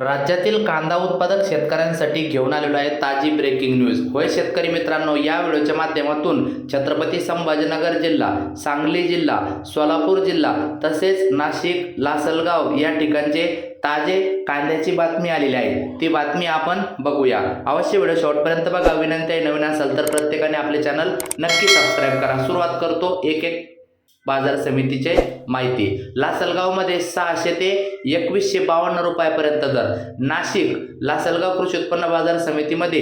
राज्यातील कांदा उत्पादक शेतकऱ्यांसाठी घेऊन आलेलो आहे ताजी ब्रेकिंग न्यूज होय शेतकरी मित्रांनो या व्हिडिओच्या माध्यमातून छत्रपती संभाजीनगर जिल्हा सांगली जिल्हा सोलापूर जिल्हा तसेच नाशिक लासलगाव या ठिकाणचे ताजे कांद्याची बातमी आलेली आहे. ती बातमी आपण बघूया. अवश्य व्हिडिओ शॉर्टपर्यंत बघा. विनंती आहे नवीन असेल तर प्रत्येकाने आपले चॅनल नक्की सबस्क्राईब करा. सुरुवात करतो एक एक बाजार समितीचे माहिती. लासलगावमध्ये सहाशे ते एकवीसशे बावन्न रुपयापर्यंत दर. नाशिक लासलगाव कृषी उत्पन्न बाजार समितीमध्ये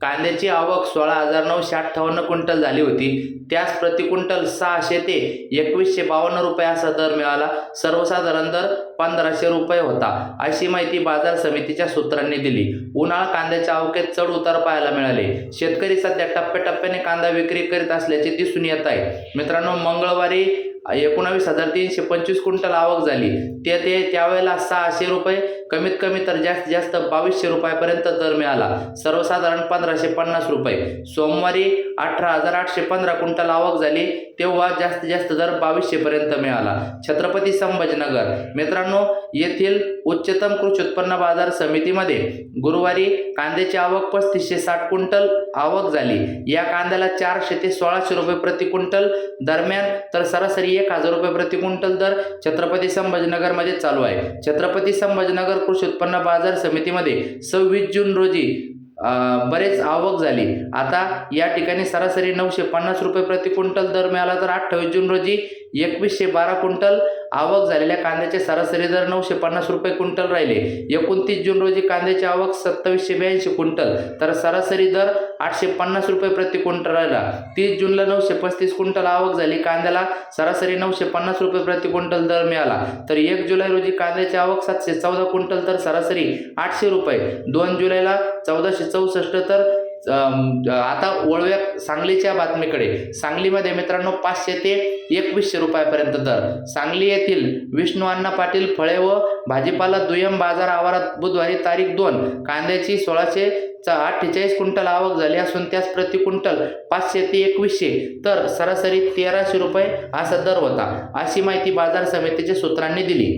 कांद्याची आवक सोळा हजार नऊशे अठ्ठावन्न क्विंटल झाली होती. त्यास प्रति क्विंटल सहाशे ते एकवीसशे बावन्न रुपये असा दर मिळाला. सर्वसाधारण दर पंधराशे रुपये होता. अशी माहिती बाजार समितीच्या सूत्रांनी दिली. उन्हाळा कांद्याच्या अवकेत चढ उतार पाहायला मिळाले. शेतकरी सध्या टप्प्याटप्प्याने कांदा विक्री करीत असल्याचे दिसून येत आहे. मित्रांनो मंगळवारी एकोणावीस हजार तीनशे पंचवीस क्विंटल आवक झाली. ते ते त्यावेळेला सहाशे रुपये कमीत कमी तर जास्तीत जास्त बावीसशे रुपयापर्यंत दर मिळाला. सर्वसाधारण पंधराशे पन्नास रुपये. सोमवारी अठरा हजार आठशे पंधरा क्विंटल आवक झाली तेव्हा जास्तीत जास्त दर बावीसशेपर्यंत मिळाला. छत्रपती संभाजीनगर. मित्रांनो येथील उच्चतम कृषी उत्पन्न बाजार समितीमध्ये गुरुवारी कांद्याची आवक पस्तीसशे साठ क्विंटल आवक झाली. या कांद्याला चारशे ते सोळाशे रुपये प्रति क्विंटल दरम्यान तर सरासरी एक हजार रुपये प्रति क्विंटल दर छत्रपती संभाजीनगरमध्ये चालू आहे. छत्रपती संभाजीनगर कृषी उत्पन्न बाजार समितीमध्ये सव्वीस जून रोजी बरेच आवक झाली. आता या ठिकाणी सरासरी नऊशे पन्नास रुपये प्रति क्विंटल दर मिळाला तर अठ्ठावीस जून रोजी एकवीसशे बारा क्विंटल आवक झालेल्या कांद्याचे सरासरी दर नऊशे पन्नास रुपये क्विंटल राहिले. एकोणतीस जून रोजी कांद्याची आवक सत्तावीसशे ब्याऐंशी क्विंटल तर सरासरी दर आठशे पन्नास रुपये प्रति क्विंटल राहिला. तीस जूनला नऊशे पस्तीस क्विंटल आवक झाली कांद्याला सरासरी नऊशे पन्नास रुपये प्रति क्विंटल दर मिळाला. तर एक जुलै रोजी कांद्याची आवक सातशे चौदा क्विंटल तर सरासरी आठशे रुपये. दोन जुलैला चौदाशे चौसष्ट तर आता वळूया सांगलीच्या बातमीकडे. सांगलीमध्ये मित्रांनो पाचशे ते एकवीसशे रुपयापर्यंत दर. सांगली येथील विष्णू अण्णा पाटील फळे व भाजीपाला दुय्यम बाजार आवारात बुधवारी तारीख दोन. कांद्याची सोळाशे चा अठ्ठेचाळीस क्विंटल आवक झाली असून त्यास प्रति क्विंटल पाचशे ते एकवीसशे. तर सरासरी तेराशे रुपये असा दर होता अशी माहिती बाजार समितीच्या सूत्रांनी दिली.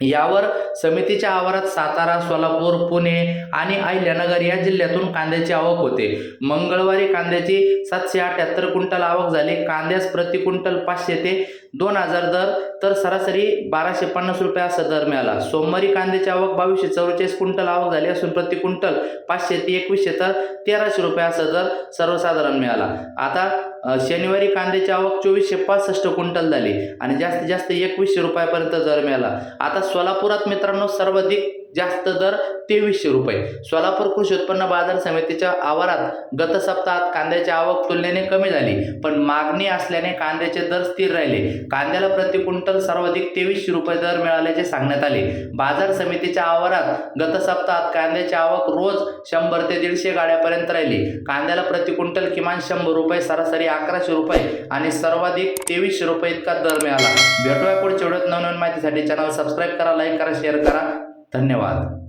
यावर समितीच्या आवारात सातारा सोलापूर पुणे आणि अहिल्यानगर या जिल्ह्यातून कांद्याची आवक होते. मंगळवारी कांद्याची सातशे अठ्याहत्तर क्विंटल आवक झाली. कांद्यास प्रति क्विंटल पाचशे ते दोन हजार दर तर सरासरी बाराशे पन्नास रुपये असा दर मिळाला. सोमवारी कांद्याची आवक बावीसशे चौवेचाळीस क्विंटल आवक झाली असून प्रति क्विंटल पाचशे ते एकवीसशे तर तेराशे रुपये असा दर सर्वसाधारण मिळाला. आता शनिवारी कांद्याची आवक चोवीसशे पासष्ट क्विंटल झाली आणि जास्तीत जास्त एकवीसशे रुपयापर्यंत दर मिळाला. आता सोलापुरात मित्रांनो सर्वाधिक जास्त दर तेवीसशे रुपये. सोलापूर कृषी उत्पन्न बाजार समितीच्या आवारात गत सप्ताहात कांद्याची आवक तुलनेने कमी झाली पण मागणी असल्याने कांद्याचे दर स्थिर राहिले. कांद्याला प्रति क्विंटल सर्वाधिक तेवीसशे रुपये दर मिळाल्याचे सांगण्यात आले. बाजार समितीच्या आवारात गत सप्ताहात कांद्याची आवक रोज शंभर ते दीडशे गाड्यापर्यंत राहिली. कांद्याला प्रति क्विंटल किमान शंभर रुपये सरासरी अकराशे रुपये आणि सर्वाधिक तेवीसशे रुपये इतका दर मिळाला. भेटूया पुढच्या व्हिडिओत नवनवीन माहितीसाठी. चॅनल सबस्क्राईब करा लाईक करा शेअर करा. धन्यवाद.